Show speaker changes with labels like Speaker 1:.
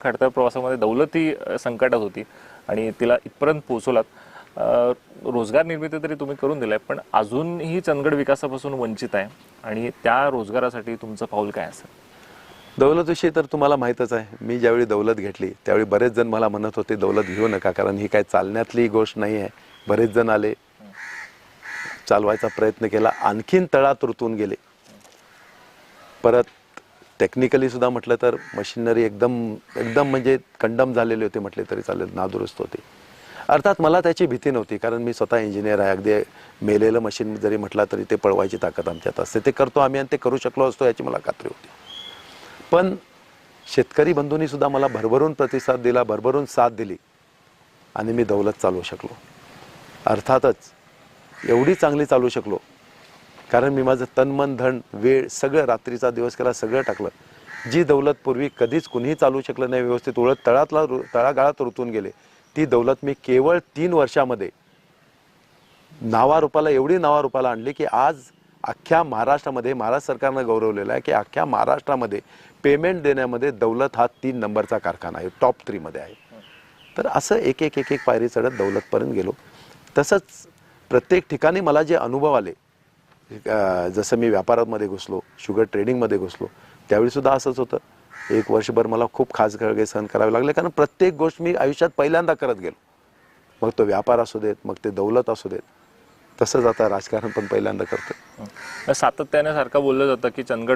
Speaker 1: खडतर प्रवासामध्ये दौलती संकटात होती आणि तिला इथपर्यंत पोहोचवलात. रोजगार निर्मिती तरी तुम्ही करून दिलाय पण अजूनही चंदगड विकासापासून वंचित आहे आणि त्या रोजगारासाठी तुमचं पाऊल काय असेल?
Speaker 2: दौलतविषयी तर तुम्हाला माहीतच आहे. मी ज्यावेळी दौलत घेतली त्यावेळी बरेच जण मला म्हणत होते दौलत घेऊ नका कारण ही काय चालण्यातली गोष्ट नाही आहे. बरेच जण आले चालवायचा प्रयत्न केला आणखीन तळात रुतून गेले. परत टेक्निकली सुद्धा म्हटलं तर मशिनरी एकदम एकदम म्हणजे कंडम झालेले होते म्हटले तरी चालेल नादुरुस्त होते. अर्थात मला त्याची भीती नव्हती कारण मी स्वतः इंजिनियर आहे. अगदी मेलेलं मशीन जरी म्हटलं तरी ते पळवायची ताकद आमच्यात असते. ते करतो आम्ही आणि ते करू शकलो असतो याची मला खात्री होती. पण शेतकरी बंधूंनी सुद्धा मला भरभरून प्रतिसाद दिला भरभरून साथ दिली आणि मी दौलत चालवू शकलो. अर्थातच एवढी चांगली चालवू शकलो कारण मी माझं तन मन धन वेळ सगळं रात्रीचा दिवस केला सगळं टाकलं. जी दौलत पूर्वी कधीच कुणीही चालू शकलं नाही व्यवस्थित उलट तळातला रु- तळागाळात रुतून गेले. ती दौलत मी केवळ तीन वर्षामध्ये नावारूपाला एवढी नावारूपाला आणली की आज अख्ख्या महाराष्ट्रामध्ये महाराष्ट्र सरकारनं गौरवलेलं आहे की अख्ख्या महाराष्ट्रामध्ये पेमेंट देण्यामध्ये दौलत हा तीन नंबरचा कारखाना आहे टॉप थ्रीमध्ये आहे. तर असं एक एक एक एक पायरी चढत दौलतपर्यंत गेलो. तसंच प्रत्येक ठिकाणी मला जे अनुभव आले जसं मी व्यापारामध्ये घुसलो शुगर ट्रेडिंगमध्ये घुसलो त्यावेळीसुद्धा असंच होतं. एक वर्षभर मला खूप खास खळगे सहन करावे लागले कारण प्रत्येक गोष्ट मी आयुष्यात पहिल्यांदा करत गेलो. मग तो व्यापार असू देत मग ते दौलत असू देत. तसंच आता राजकारण पण पहिल्यांदा करतो
Speaker 1: सातत्याने सारखं बोललं जातं की चंदगड